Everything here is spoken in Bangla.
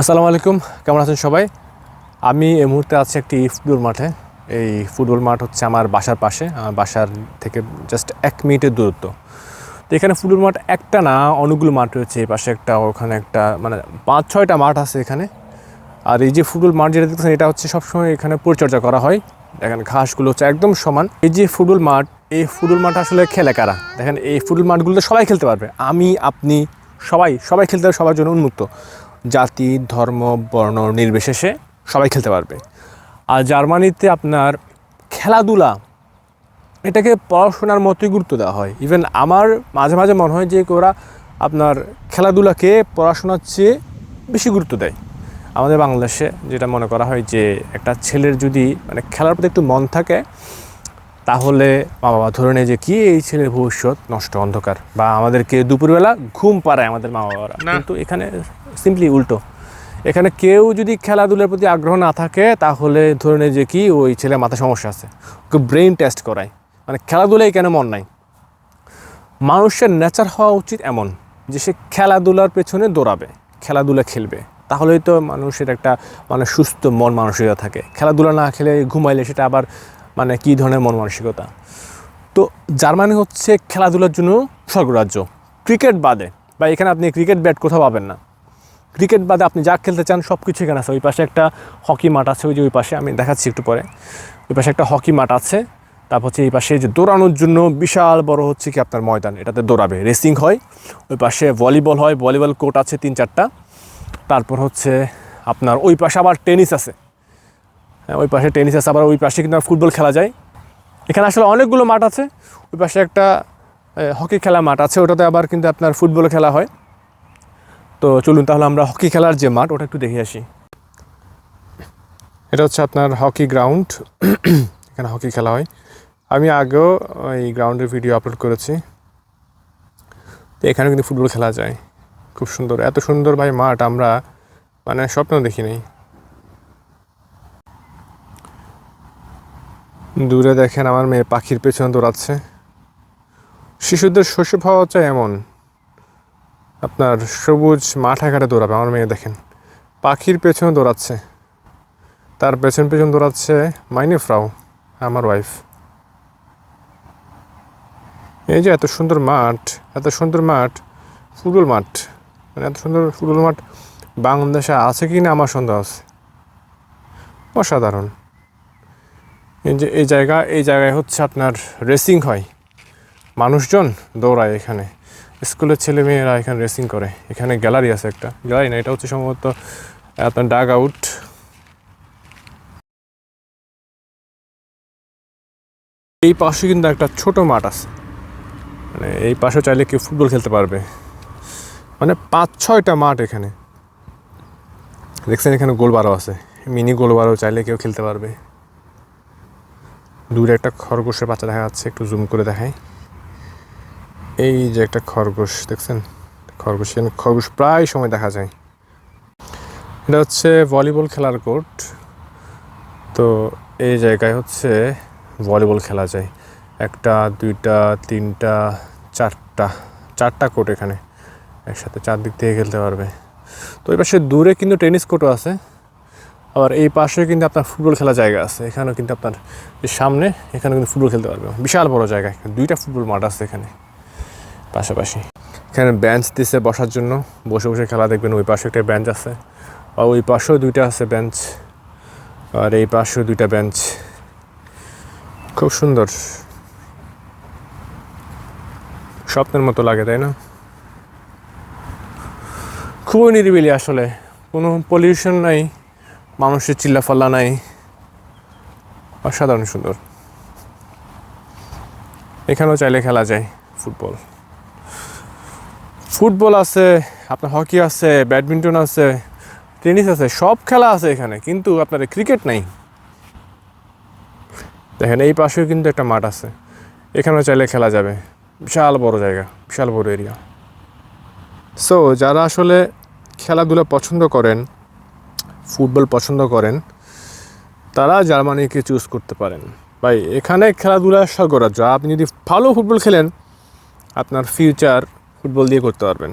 আসসালামু আলাইকুম, কেমন আছেন সবাই? আমি এই মুহূর্তে আছি একটি ফুটবল মাঠে। এই ফুটবল মাঠ হচ্ছে আমার বাসার পাশে, আমার বাসার থেকে জাস্ট এক মিনিটের দূরত্ব। তো এখানে ফুটবল মাঠ একটা না, অনেকগুলো মাঠ রয়েছে, এই পাশে একটা, ওখানে একটা মানে পাঁচ, ছয়টা মাঠ আছে এখানে। আর এই যে ফুটবল মাঠ যেটা দেখতেছেন, এটা হচ্ছে সবসময় এখানে পরিচর্যা করা হয়। দেখেন, ঘাসগুলো হচ্ছে একদম সমান। এই যে ফুটবল মাঠ, এই ফুটবল মাঠ আসলে খেলে কারা? দেখেন, এই ফুটবল মাঠগুলোতে সবাই খেলতে পারবে। আমি, আপনি, সবাই সবাই খেলতে পারবে, সবার জন্য উন্মুক্ত। জাতি ধর্ম বর্ণ নির্বিশেষে সবাই খেলতে পারবে। আর জার্মানিতে আপনার খেলাধুলা এটাকে পড়াশোনার মতোই গুরুত্ব দেওয়া হয়। ইভেন আমার মাঝে মাঝে মনে হয় যে ওরা আপনার খেলাধুলাকে পড়াশোনার চেয়ে বেশি গুরুত্ব দেয়। আমাদের বাংলাদেশে যেটা মনে করা হয় যে একটা ছেলের যদি মানে খেলার প্রতি একটু মন থাকে তাহলে মা বাবা ধরে নেয় যে কি এই ছেলের ভবিষ্যৎ নষ্ট অন্ধকার। বা আমাদেরকে দুপুরবেলা ঘুম পাড়ায় আমাদের মা বাবারা কিন্তু এখানে সিম্পলি উল্টো। এখানে কেউ যদি খেলাধুলার প্রতি আগ্রহ না থাকে, তাহলে ধরে নেই যে কি ওই ছেলে মাথা সমস্যা আছে। ওকে ব্রেন টেস্ট করায়। মানে খেলাধুলায় কেন মন নাই? মানুষের নেচার হওয়া উচিত এমন যে সে খেলাধুলার পেছনে দৌড়াবে, খেলাধুলা খেলবে। তাহলেই তো মানুষের একটা মানে সুস্থ মন মানসিকতা থাকে। খেলাধুলা না খেলে ঘুমাইলে সেটা আবার মানে কী ধরনের মন মানসিকতা? তো জার্মানি হচ্ছে খেলাধুলার জন্য স্বর্গরাজ্য। ক্রিকেট বাদে, বা এখানে আপনি ক্রিকেট ব্যাট কোথাও পাবেন না। ক্রিকেট বাদে আপনি যা খেলতে চান সব কিছু এখানে আছে। ওই পাশে একটা হকি মাঠ আছে, ওই যে ওই পাশে, আমি দেখাচ্ছি একটু পরে। ওই পাশে একটা হকি মাঠ আছে, তারপর হচ্ছে এই পাশে যে দৌড়ানোর জন্য বিশাল বড় হচ্ছে কি আপনার ময়দান, এটাতে দৌড়াবে, রেসিং হয়। ওই পাশে ভলিবল হয়, ভলিবল কোর্ট আছে তিন চারটা। তারপর হচ্ছে আপনার ওই পাশে আবার টেনিস আছে। হ্যাঁ ওই পাশে টেনিস আছে, আবার ওই পাশে কিন্তু ফুটবল খেলা যায়। এখানে আসলে অনেকগুলো মাঠ আছে, ওই পাশে একটা হকি খেলা মাঠ আছে, ওটাতে আবার কিন্তু আপনার ফুটবল খেলা হয়। তো চলুন তাহলে আমরা হকি খেলার যে মাঠ, ওটা একটু দেখে আসি। এটা হচ্ছে আপনার হকি গ্রাউন্ড, এখানে হকি খেলা হয়। আমি আগেও এই গ্রাউন্ডের ভিডিও আপলোড করেছি। তো এখানে কিন্তু ফুটবল খেলা যায়। খুব সুন্দর। এত সুন্দর ভাই মাঠ, আমরা মানে স্বপ্ন দেখিনি দূরে দেখেন আমার মেয়ে পাখির পেছনে দৌড়াচ্ছে। শিশুদের শৈশব হওয়া চাই এমন। আপনার সবুজ মাঠ আকারে দৌড়াবে, আমার মেয়ে দেখেন। পাখির পেছনে দৌড়াচ্ছে। তার পেছন পেছন দৌড়াচ্ছে মাইনে ফ্রাও, আমার ওয়াইফ এই যে এত সুন্দর মাঠ, এত সুন্দর মাঠ, ফুটবল মাঠ। মানে এত সুন্দর ফুটবল মাঠ বাংলাদেশে আছে কি না, আমার সন্দেহ আছে। অসাধারণ। এই যে, এই জায়গা, এই জায়গায় হচ্ছে আপনার রেসিং হয়। মানুষজন দৌড়ায় এখানে। স্কুলের ছেলে মেয়েরা এখানে রেসিং করে। এখানে গ্যালারি আছে একটা। গ্যালারি না, এটা হচ্ছে সম্ভবত আপনার ডাগ আউট এই পাশে কিন্তু একটা ছোট মাঠ আছে। মানে এই পাশে চাইলে কেউ ফুটবল খেলতে পারবে। মানে পাঁচ, ছয়টা মাঠ এখানে। দেখছেন এখানে গোলবারও আছে। মিনি গোলবারও চাইলে কেউ খেলতে পারবে। দূরে একটা খরগোশের বাচ্চা দেখা যাচ্ছে, একটু জুম করে দেখাই। এই যে একটা খরগোশ, দেখছেন? খরগোশ, এখানে খরগোশ প্রায় সময় দেখা যায়। এটা হচ্ছে ভলিবল খেলার কোর্ট। তো এই জায়গায় হচ্ছে ভলিবল খেলা যায়। একটা, দুইটা, তিনটা, চারটা চারটা কোর্ট এখানে। একসাথে চারদিক থেকে খেলতে পারবে। তো এই পাশে দূরে কিন্তু টেনিস কোর্টও আছে। আবার এই পাশে কিন্তু আপনার ফুটবল খেলার জায়গা আছে। এখানেও কিন্তু আপনার সামনে এখানে কিন্তু ফুটবল খেলতে পারবে। বিশাল বড় জায়গা। দুইটা ফুটবল মাঠ আছে এখানে। পাশাপাশি। এখানে বেঞ্চ দিছে বসার জন্য। বসে বসে খেলা দেখবেন ওই পাশে একটা বেঞ্চ আছে। আর ওই পাশেও দুইটা আছে বেঞ্চ আর এই পাশেও দুইটা বেঞ্চ খুব সুন্দর। স্বপ্নের মতো লাগে, তাই না? খুবই নিরিবিলি আসলে। কোনো পলিউশন নাই, মানুষের চিল্লাফাল্লা নাই। অসাধারণ সুন্দর। এখানেও চাইলে খেলা যায়, ফুটবল। ফুটবল আছে, আপনার হকি আছে, ব্যাডমিন্টন আছে, টেনিস আছে, সব খেলা আছে এখানে, কিন্তু আপনার ক্রিকেট নাই। দেখেন, এই পাশেও কিন্তু একটা মাঠ আছে, এখানেও চাইলে খেলা যাবে। বিশাল বড় জায়গা, বিশাল বড় এরিয়া। সো যারা আসলে খেলাধুলা পছন্দ করেন, ফুটবল পছন্দ করেন, তারা জার্মানিকে চুজ করতে পারেন। ভাই, এখানে খেলাধুলা স্বর্গরাজ্য আপনি যদি ভালো ফুটবল খেলেন, আপনার ফিউচার ফুটবল দিয়ে করতে পারবেন।